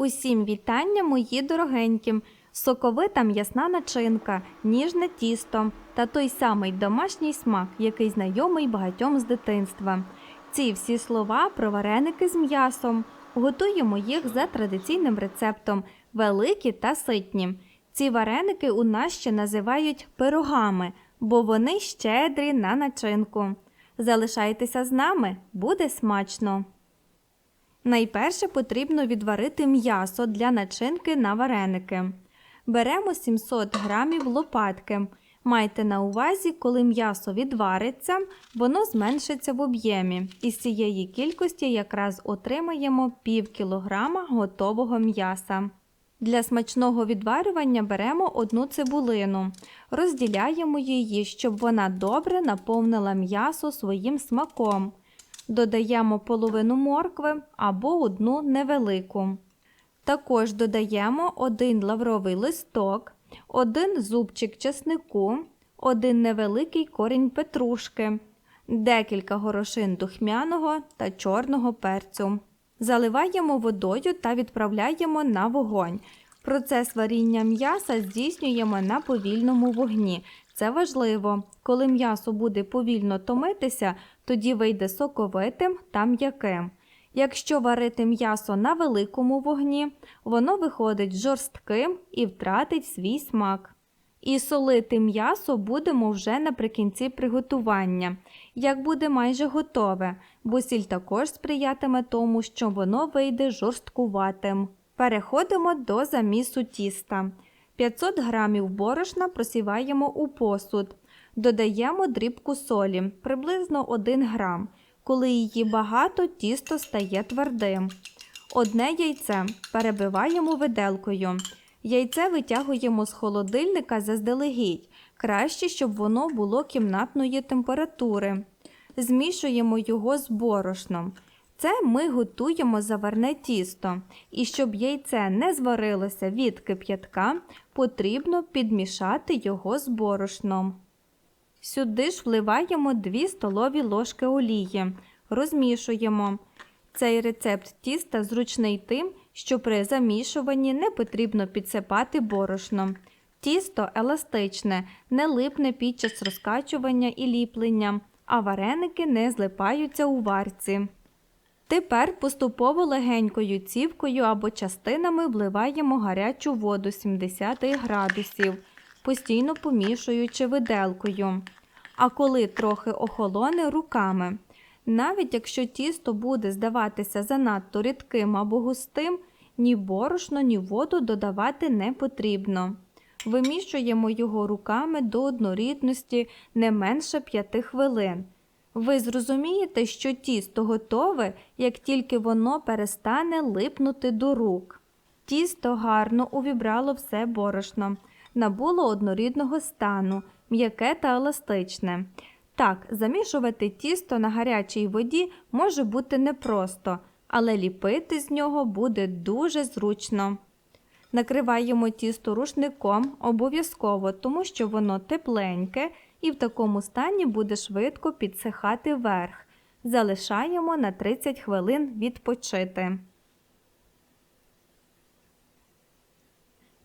Усім вітання, мої дорогенькі! Соковита м'ясна начинка, ніжне тісто та той самий домашній смак, який знайомий багатьом з дитинства. Ці всі слова про вареники з м'ясом. Готуємо їх за традиційним рецептом великі та ситні. Ці вареники у нас ще називають пирогами, бо вони щедрі на начинку. Залишайтеся з нами, буде смачно! Найперше потрібно відварити м'ясо для начинки на вареники. Беремо 700 грамів лопатки. Майте на увазі, коли м'ясо відвариться, воно зменшиться в об'ємі. Із цієї кількості якраз отримаємо пів кілограма готового м'яса. Для смачного відварювання беремо одну цибулину, розділяємо її, щоб вона добре наповнила м'ясо своїм смаком. Додаємо половину моркви або одну невелику. Також додаємо один лавровий листок, один зубчик чеснику, один невеликий корінь петрушки, декілька горошин духмяного та чорного перцю. Заливаємо водою та відправляємо на вогонь. Процес варіння м'яса здійснюємо на повільному вогні. Це важливо. Коли м'ясо буде повільно томитися, тоді вийде соковитим та м'яким. Якщо варити м'ясо на великому вогні, воно виходить жорстким і втратить свій смак. І солити м'ясо будемо вже наприкінці приготування, як буде майже готове, бо сіль також сприятиме тому, що воно вийде жорсткуватим. Переходимо до замісу тіста. 500 г борошна просіваємо у посуд. Додаємо дрібку солі, приблизно 1 грам. Коли її багато, тісто стає твердим. Одне яйце перебиваємо виделкою. Яйце витягуємо з холодильника заздалегідь. Краще, щоб воно було кімнатної температури. Змішуємо його з борошном. Це ми готуємо заварне тісто. І щоб яйце не зварилося від кип'ятка, потрібно підмішати його з борошном. Сюди ж вливаємо 2 столові ложки олії, розмішуємо. Цей рецепт тіста зручний тим, що при замішуванні не потрібно підсипати борошно. Тісто еластичне, не липне під час розкачування і ліплення, а вареники не злипаються у варці. Тепер поступово легенькою цівкою або частинами вливаємо гарячу воду 70 градусів, постійно помішуючи виделкою. А коли трохи охолоне руками. Навіть якщо тісто буде здаватися занадто рідким або густим, ні борошно, ні воду додавати не потрібно. Вимішуємо його руками до однорідності не менше 5 хвилин. Ви зрозумієте, що тісто готове, як тільки воно перестане липнути до рук. Тісто гарно увібрало все борошно, набуло однорідного стану, м'яке та еластичне. Так, замішувати тісто на гарячій воді може бути непросто, але ліпити з нього буде дуже зручно. Накриваємо тісто рушником обов'язково, тому що воно тепленьке і в такому стані буде швидко підсихати верх. Залишаємо на 30 хвилин відпочити.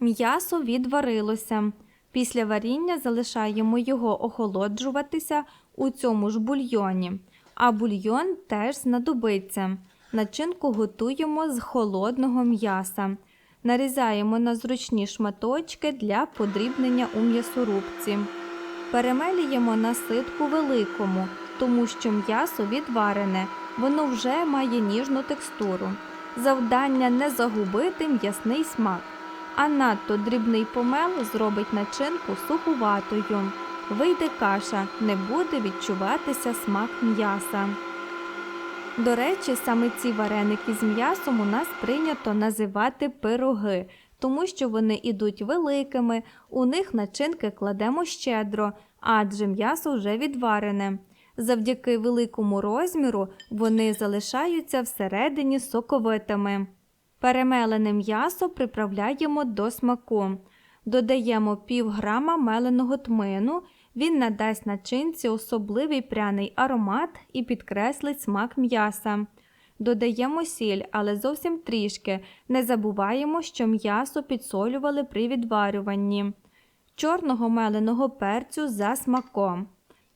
М'ясо відварилося. Після варіння залишаємо його охолоджуватися у цьому ж бульйоні, а бульйон теж знадобиться. Начинку готуємо з холодного м'яса. Нарізаємо на зручні шматочки для подрібнення у м'ясорубці. Перемелюємо на ситку великому, тому що м'ясо відварене, воно вже має ніжну текстуру. Завдання не загубити м'ясний смак, а надто дрібний помел зробить начинку сухуватою. Вийде каша, не буде відчуватися смак м'яса. До речі, саме ці вареники з м'ясом у нас прийнято називати пироги, тому що вони ідуть великими, у них начинки кладемо щедро, адже м'ясо вже відварене. Завдяки великому розміру вони залишаються всередині соковитими. Перемелене м'ясо приправляємо до смаку. Додаємо пів грама меленого тмину, він надасть начинці особливий пряний аромат і підкреслить смак м'яса. Додаємо сіль, але зовсім трішки. Не забуваємо, що м'ясо підсолювали при відварюванні, чорного меленого перцю за смаком.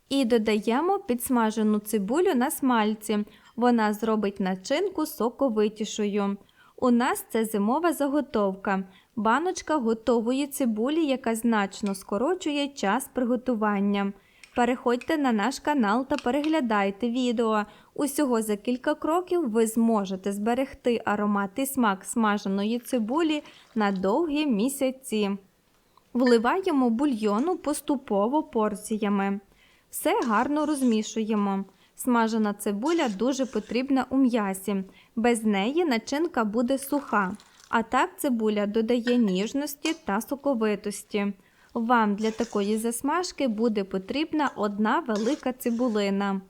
І додаємо підсмажену цибулю на смальці. Вона зробить начинку соковитішою. У нас це зимова заготовка, баночка готової цибулі, яка значно скорочує час приготування. Переходьте на наш канал та переглядайте відео. Усього за кілька кроків ви зможете зберегти аромат і смак смаженої цибулі на довгі місяці. Вливаємо бульйону поступово порціями. Все гарно розмішуємо. Смажена цибуля дуже потрібна у м'ясі. Без неї начинка буде суха, а так цибуля додає ніжності та соковитості. Вам для такої засмажки буде потрібна одна велика цибулина.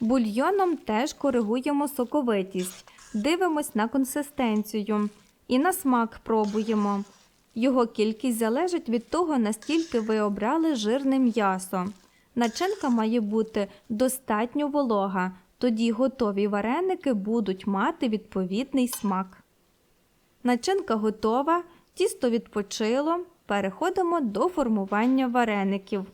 Бульйоном теж коригуємо соковитість, дивимось на консистенцію і на смак пробуємо. Його кількість залежить від того, наскільки ви обрали жирне м'ясо. Начинка має бути достатньо волога, тоді готові вареники будуть мати відповідний смак. Начинка готова, тісто відпочило. Переходимо до формування вареників.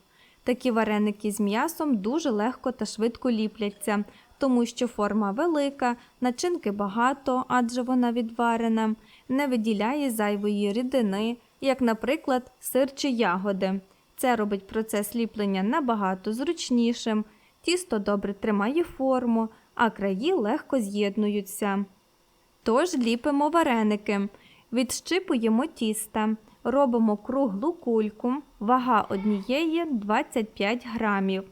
Такі вареники з м'ясом дуже легко та швидко ліпляться, тому що форма велика, начинки багато, адже вона відварена, не виділяє зайвої рідини, як, наприклад, сир чи ягоди. Це робить процес ліплення набагато зручнішим, тісто добре тримає форму, а краї легко з'єднуються. Тож ліпимо вареники, відщипуємо тіста, робимо круглу кульку, вага однієї 25 грамів.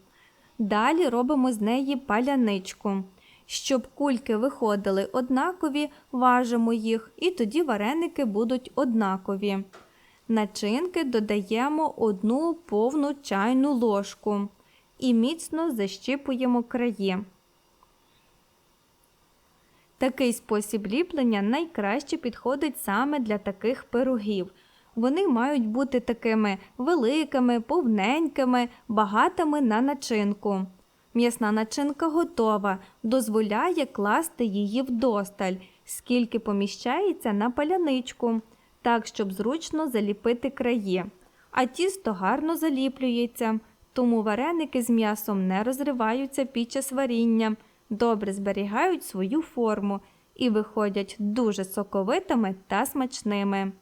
Далі робимо з неї паляничку. Щоб кульки виходили однакові, важимо їх, і тоді вареники будуть однакові. Начинки додаємо одну повну чайну ложку і міцно защіпуємо краї. Такий спосіб ліплення найкраще підходить саме для таких пирогів. Вони мають бути такими великими, повненькими, багатими на начинку. М'ясна начинка готова, дозволяє класти її вдосталь, скільки поміщається на паляничку, так, щоб зручно заліпити краї. А тісто гарно заліплюється, тому вареники з м'ясом не розриваються під час варіння, добре зберігають свою форму і виходять дуже соковитими та смачними.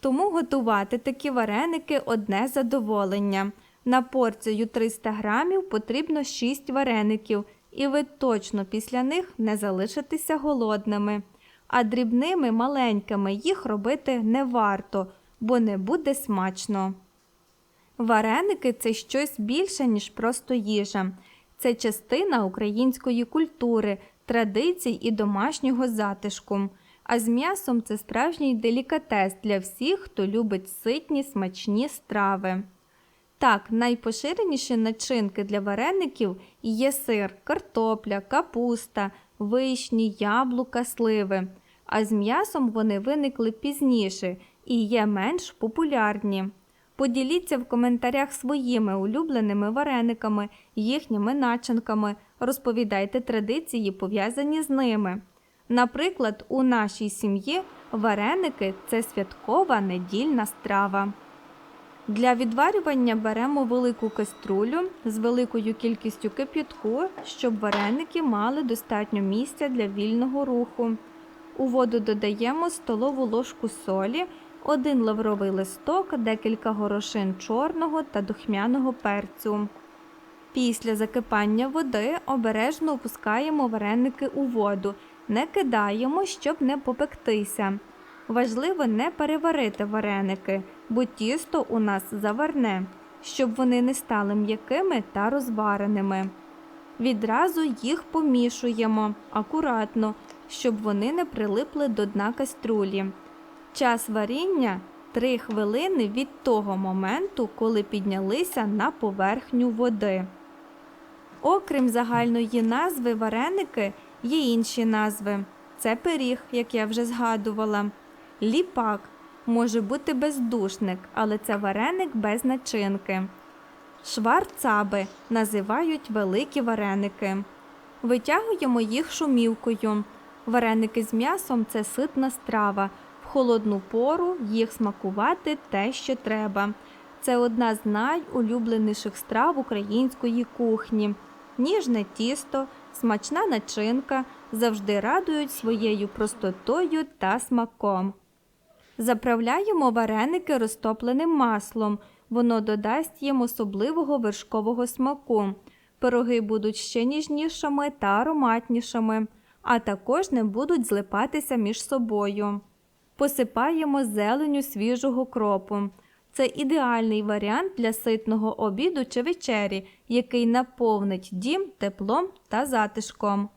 Тому готувати такі вареники одне задоволення. На порцію 300 грамів потрібно 6 вареників, і ви точно після них не залишитеся голодними. А дрібними маленькими їх робити не варто, бо не буде смачно. Вареники це щось більше, ніж просто їжа. Це частина української культури, традицій і домашнього затишку. А з м'ясом це справжній делікатес для всіх, хто любить ситні смачні страви. Так, найпоширеніші начинки для вареників є сир, картопля, капуста, вишні, яблука, сливи. А з м'ясом вони виникли пізніше і є менш популярні. Поділіться в коментарях своїми улюбленими варениками, їхніми начинками, розповідайте традиції, пов'язані з ними. Наприклад, у нашій сім'ї вареники це святкова недільна страва. Для відварювання беремо велику каструлю з великою кількістю кип'ятку, щоб вареники мали достатньо місця для вільного руху. У воду додаємо столову ложку солі, один лавровий листок, декілька горошин чорного та духмяного перцю. Після закипання води обережно опускаємо вареники у воду, не кидаємо, щоб не попектися. Важливо не переварити вареники, бо тісто у нас заварне, щоб вони не стали м'якими та розвареними. Відразу їх помішуємо акуратно, щоб вони не прилипли до дна каструлі. Час варіння 3 хвилини від того моменту, коли піднялися на поверхню води. Окрім загальної назви вареники, є інші назви. Це пиріг, як я вже згадувала. Ліпак може бути бездушник, але це вареник без начинки. Шварцаби називають великі вареники. Витягуємо їх шумівкою. Вареники з м'ясом це ситна страва. В холодну пору їх смакувати те, що треба. Це одна з найулюбленіших страв української кухні. Ніжне тісто, смачна начинка завжди радують своєю простотою та смаком. Заправляємо вареники розтопленим маслом. Воно додасть їм особливого вершкового смаку. Пироги будуть ще ніжнішими та ароматнішими, а також не будуть злипатися між собою. Посипаємо зеленю свіжого кропу. Це ідеальний варіант для ситного обіду чи вечері, який наповнить дім теплом та затишком.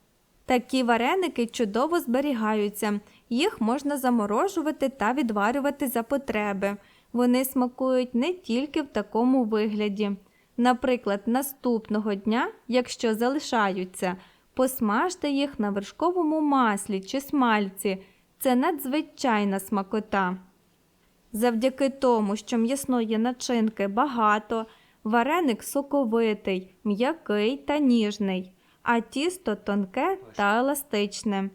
Такі вареники чудово зберігаються, їх можна заморожувати та відварювати за потреби. Вони смакують не тільки в такому вигляді. Наприклад, наступного дня, якщо залишаються, посмажте їх на вершковому маслі чи смальці. Це надзвичайна смакота. Завдяки тому, що м'ясної начинки багато, вареник соковитий, м'який та ніжний, а тісто тонке та еластичне.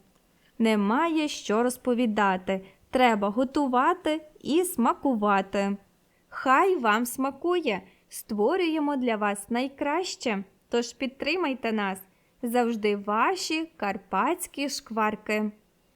Немає що розповідати. Треба готувати і смакувати. Хай вам смакує! Створюємо для вас найкраще. Тож підтримайте нас завжди ваші карпатські шкварки.